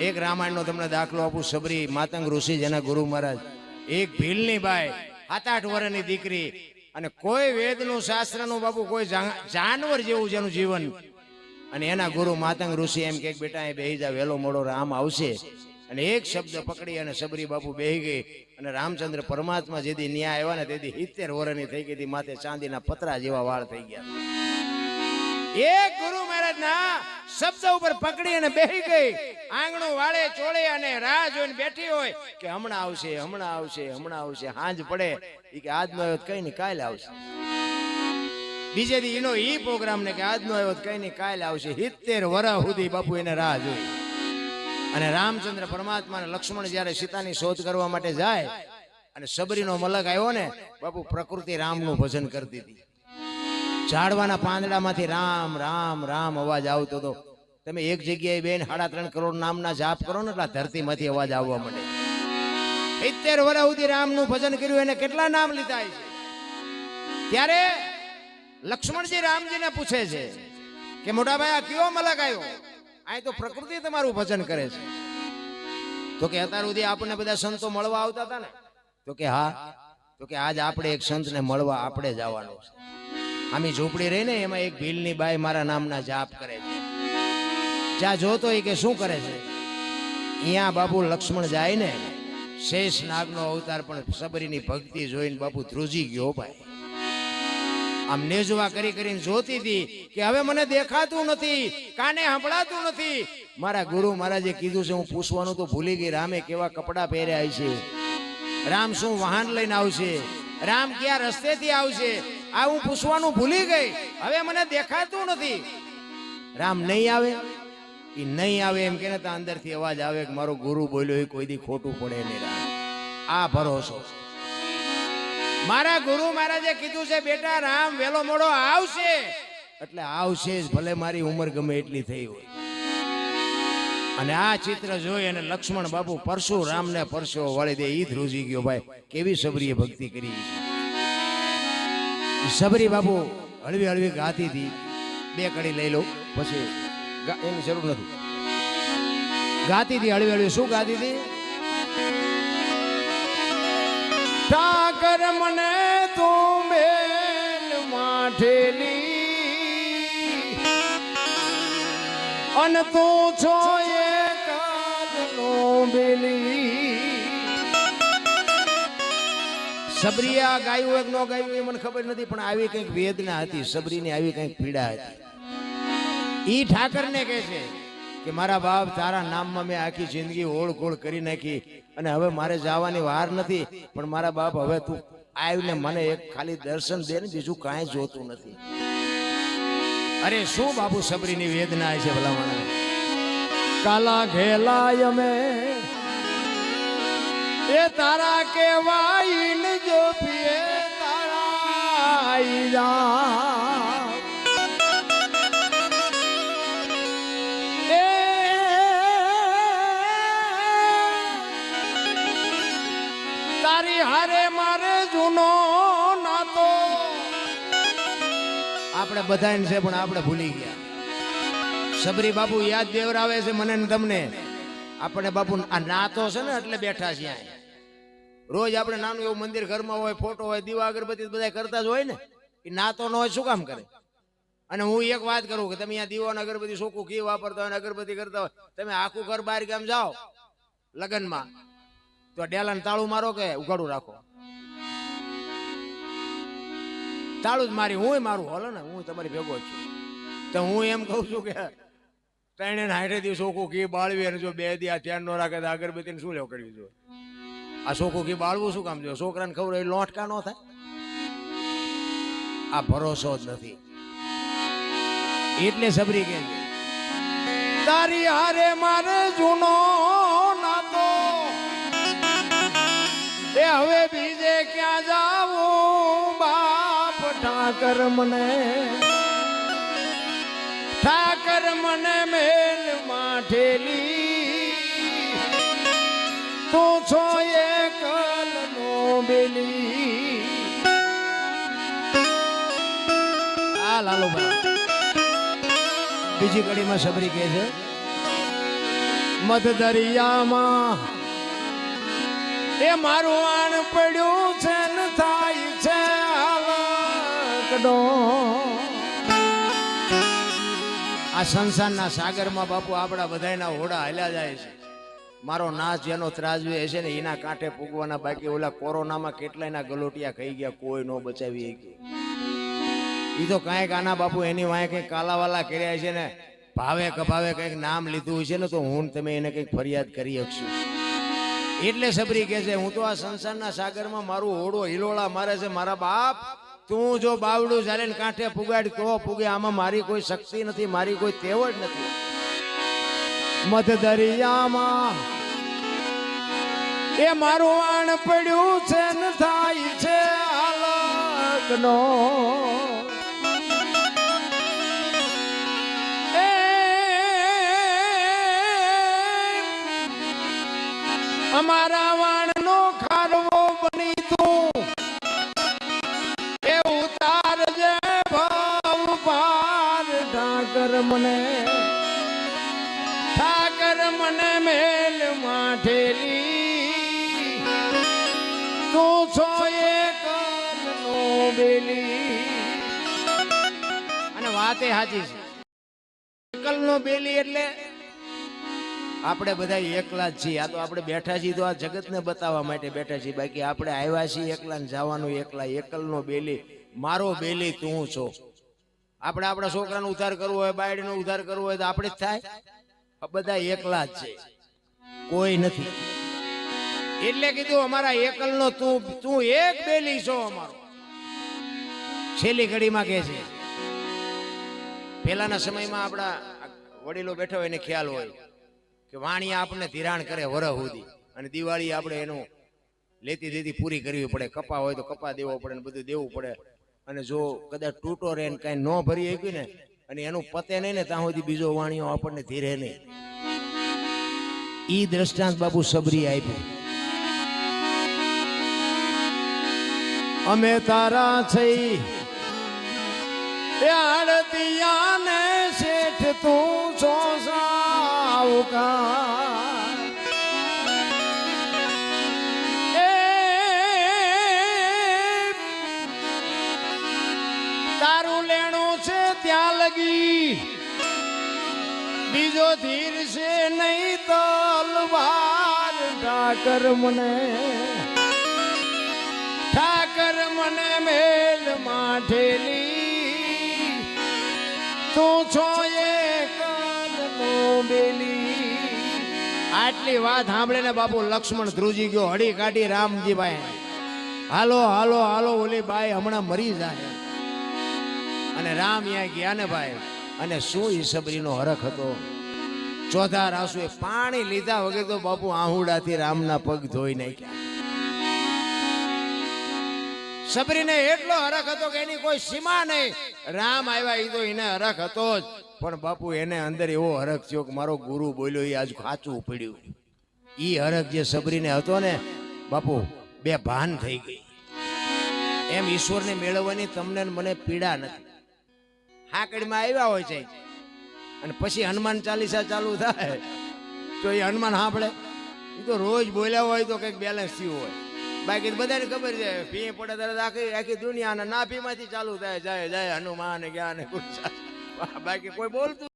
એક રામાયણનો તમને દાખલો આપું, સબરી માતંગ ઋષિ જેના ગુરુ મહારાજ. એક ભીલની બાઈ સાત આઠ વર્ષની દીકરી. અને કોઈ વેદનું શાસ્ત્રનું બાપુ, કોઈ જાનવર જેવું જેનું જીવન. અને એના ગુરુ માતંગ ઋષિ એમ કે, બેટા એ બેહી જા વેલો મોડો રામ આવશે. અને એક શબ્દ પકડી અને સબરી બાપુ બેહી ગઈ. અને રામચંદ્ર પરમાત્મા જેથી ન્યાય આવ્યા ને તેથી સિત્તેર વર્ષની થઈ ગઈ હતી, માથે ચાંદીના પતરા જેવા વાળ થઈ ગયા. એક ગુરુ મહારાજ ના શબ્દ ઉપર પકડી અને બેહી ગઈ. આંગણું વાળે ચોળે અને રાહ જોઈને બેઠી હોય કે હમણાં આવશે હમણાં આવશે હમણાં આવશે, હાંજ પડે. એ કે આજનો આવ્યો કઈ નહીં, કાલે આવશે. બીજે દી એનો ઈ પ્રોગ્રામ ને કે આજનો આવ્યો કઈ નહીં, કાલે આવશે. સિત્તેર વર્ષ સુધી બાપુ એને રાહ જોઈ. અને રામચંદ્ર પરમાત્મા અને લક્ષ્મણ જ્યારે સીતાની શોધ કરવા માટે જાય, અને સબરીનો મલક આવ્યો ને, બાપુ પ્રકૃતિ રામનું ભજન કરતી હતી. ઝાડવાના પાંદડામાંથી રામ રામ રામ અવાજ આવતો હતો. તમે એક જગ્યાએ બેન સાડા ત્રણ કરોડ નામના જાપ કરો ને એટલે ધરતીમાંથી અવાજ આવવા માંડે. સિત્તેર વર્ષ સુધી રામનું ભજન કર્યું, એને કેટલા નામ લીધા છે? ત્યારે લક્ષ્મણજી રામજીને પૂછે છે કે મોટા ભાઈ આ કયો મલક આવ્યો? આ તો પ્રકૃતિ તમારું ભજન કરે છે. તો કે, અત્યાર સુધી આપણને બધા સંતો મળવા આવતા હતા ને? તો કે, હા. તો કે, આજ આપણે એક સંતને મળવા આપણે જવાનું છે. આમી ઝૂંપડી રહી ને એમાં એક ભીલની બાઈ મારા નામના જાપ કરે છે. જ્યાં જોતો એ કે શું કરે છે? અહીંયા બાપુ લક્ષ્મણ જાય ને, શેષ નાગનો અવતાર પણ સબરીની ભક્તિ જોઈને બાપુ ધ્રુજી ગયો ભાઈ. આમ નેજવા કરી કરીને જોતી હતી કે હવે મને દેખાતું નથી, કાને સંભળાતું નથી. મારા ગુરુ મહારાજે કીધું છે, હું પૂછવાનું તો ભૂલી ગઈ, રામે કેવા કપડાં પહેર્યા છે? રામ શું વાહન લઈને આવશે? રામ ક્યાં રસ્તેથી આવશે? આ હું પૂછવાનું ભૂલી ગઈ. હવે મને દેખાતું નથી. રામ નહીં આવે? એ નહીં આવે એમ કે અંદરથી અવાજ આવે કે મારો ગુરુ બોલ્યો એ કોઈ દી ખોટું પડે નહીં રામ. આ ભરોસો. મારા ગુરુ મહારાજે કીધું છે, બેટા, રામ, વેલો મોડો આવશે. એટલે આવશે જ, ભલે મારી ઉંમર ગમે એટલી થઈ હોય. અને આ ચિત્ર જોઈ અને લક્ષ્મણ બાપુ પરશુરામને પરસો વાળી દે ઈ ધ્રુજી ગયો ભાઈ. કેવી સબરીએ ભક્તિ કરી છે. સબરી બાપુ હળવી હળવી ગાતી હતી. બે કડી લઈ લઉં પછી એની જરૂર નથી. ગાતી હતી હળવી હળવી. શું ગાતી હતી? ઠાકર મને તું બેન માઠેલી અન તું છો એક બેલી સબરીયા ગાયું એક ન ગાયું એ મને ખબર નથી પણ આવી કંઈક વેદના હતી સબરીની આવી કંઈક પીડા હતી. ઈ ઠાકરને કહે છે કે મારા બાપ તારા નામમાં મેં આખી જિંદગી ઓળખોળ કરી નાખી અને હવે મારે જવાની વાર નથી પણ મારા બાપ હવે તું આવીને મને એક ખાલી દર્શન દે ને બીજું કાંઈ જોતું નથી. અરે શું બાપુ સબરીની વેદના છે ભલામણા? કાલા ઘેલાય અમે એ તારા કેવાઈ જો પીએ તારા તારી હારે મારે જૂનો નાતો. આપણે બધાને છે, પણ આપણે ભૂલી ગયા. સબરી બાપુ યાદ દેવરાવે છે મને ને તમને. આપણે બાપુ આ નાતો છે ને, એટલે બેઠા છીએ. રોજ આપણે નાનું એવું મંદિર ઘરમાં હોય, ફોટો હોય, દીવા અગરબત્તી બધા કરતા જ હોય ને, એ નાતો ન હોય શું કામ કરે? અને હું એક વાત કરું કે તમે અહીંયા દીવો અને અગરબત્તી સોકું ઘી વાપરતા હોય અગરબત્તી કરતા હોય, તમે આખું ઘર બહાર ગામ જાઓ, લગ્નમાં, તો ડેલાને તાળું મારો કે ઉઘાડું રાખો? તાળું જ મારી હું મારું, હોલો ને, હું તમારી ભેગો છું. તો હું એમ કહું છું કે ત્રણે હાઠે દિવસ સોકું ઘી બાળવી અને જો બે દી આ ધ્યાન ન રાખે તો અગરબત્તીને શું લેવું કરવી જોઈએ? આ સોકું ઘી બાળવું શું કામ જોઈએ છોકરાને ખબર હોય લોટકા ન થાય આ ભરોસો જ નથી એટલે સબરી કે છે, તારી હારે મારે જૂનો નાતો એ હવે બીજે ક્યાં જાવું બાપ ઠાકર મને ઠાકર મને મેલ માઠેલી લાલો બીજી કડીમાં સબરી કહે છે મધ દરિયામાં એ મારું આણ પડ્યું છે ને થાય છે આ સંસારના સાગરમાં બાપુ આપણા બધાયના હોડા હાલ્યા જાય છે. મારો નાશ જેનો ત્રાજવે હશે ને એના કાંઠે પૂગવાના બાકી ઓલા કોરોનામાં કેટલાયના ગલોટિયા ખાઈ ગયા, કોઈ નો બચાવી શકી ઈ તો કાંઈક આના બાપુ એની વાંહે કંઈક કાલાવાલા કર્યા છે ને, ભાવે કભાવે કંઈક નામ લીધું છે ને, તો હું તમે એને કંઈક ફરિયાદ કરી શકશું. એટલે સબરી કે છે, હું તો આ સંસારના સાગરમાં મારું હોડો હિલોળા મારે છે, મારા બાપ, તું જો બાવડું ચાલે ને કાંઠે પુગાડ, તો પુગે. આમાં મારી કોઈ શક્તિ નથી, મારી કોઈ તેવ જ નથી. મધ દરિયામાં એ મારું આણ પડ્યું છે ને, થાય છે હાલકનો અમારા વાણનો ખારવો બની તું. એ ઉતાર જે ભાવ પાર. ઠાકર મને ઠાકર મને મેલ માઠેલી. તું છો એક બેલી. અને વાતે સાચી છે. કલનો બેલી એટલે આપણે બધા એકલા જ છીએ. આ તો આપણે બેઠા છીએ તો આ જગતને બતાવવા માટે બેઠા છીએ. બાકી આપણે આવ્યા છીએ એકલા જવાનું એકલા. એકલનો બેલી. મારો બેલી તું છો. આપણે આપણા છોકરાનો ઉધાર કરવો હોય, બાયડીનો ઉદ્ધાર કરવો હોય તો આપણે જ થાય. બધા એકલા જ છે. કોઈ નથી. એટલે કીધું અમારા એકલનો તું તું એક બેલી છો અમારો. છેલ્લી ઘડીમાં કહે છે. પહેલાના સમયમાં આપણા વડીલો બેઠા હોય એને ખ્યાલ હોય. કે વાણી આપણે ધિરાણ કરે વર સુધી. અને દિવાળી આપણે એનું લેતી દેતી પૂરી કરવી પડે. કપા હોય તો કપા દેવો પડે ને બધું દેવું પડે. અને જો કદાચ તૂટો રહે ને કાંઈ ન ભરી શક્યું ને, અને એનું પતે નહીં ને, ત્યાં સુધી બીજો વાણીઓ આપણને ધીરે નહીં. ઈ દ્રષ્ટાંત બાબુ સબરી આપ્યું. અમે તારા થઈ. એ આડતિયા ને શેઠ તું છો સાવકાર એ તારું લેણું છે ત્યાં લગી. બીજો ધીર છે નહીં તલવાર ઠાકર મને ઠાકર મને મેલ માઠેલી આટલી વાત સાંભળીને બાપુ લક્ષ્મણ ધ્રુજી ગયો. હળી કાઢી રામજીભાઈ. હાલો હાલો હાલો, ઓલી બાઈ હમણાં મરી જાય. અને રામ યા ગયા ને ભાઈ. અને શું ઈસબરીનો હરખ હતો? ચોથા રાસુએ પાણી લીધા વગર તો બાપુ આહુડાથી રામના પગ ધોઈ નાખ્યા. સબરીને એટલો હરખ હતો કે એની કોઈ સીમા નહીં. રામ આવ્યા એ તો એને હરખ હતો જ. પણ બાપુ એને અંદર એવો હરખ થયો કે મારો ગુરુ બોલ્યો એ આજ ખાચું પડ્યું. ઈ હરખ જે સબરીને હતો ને, બાપુ, બે ભાન થઈ ગઈ. એમ ઈશ્વરને મેળવવાની તમને મને પીડા નથી. હાકડીમાં આવ્યા હોય છે. અને પછી હનુમાન ચાલીસા ચાલુ થાય. તો એ હનુમાન સાંભળે. એ તો રોજ બોલ્યા હોય તો કંઈક બેલેન્સ થયું હોય. બાકી બધાને ખબર છે ભી પડે ત્યારે આખી આખી દુનિયાના નાભીમાંથી ચાલુ થાય. જાય જાય હનુમાન, જ્ઞાન બાકી કોઈ બોલતું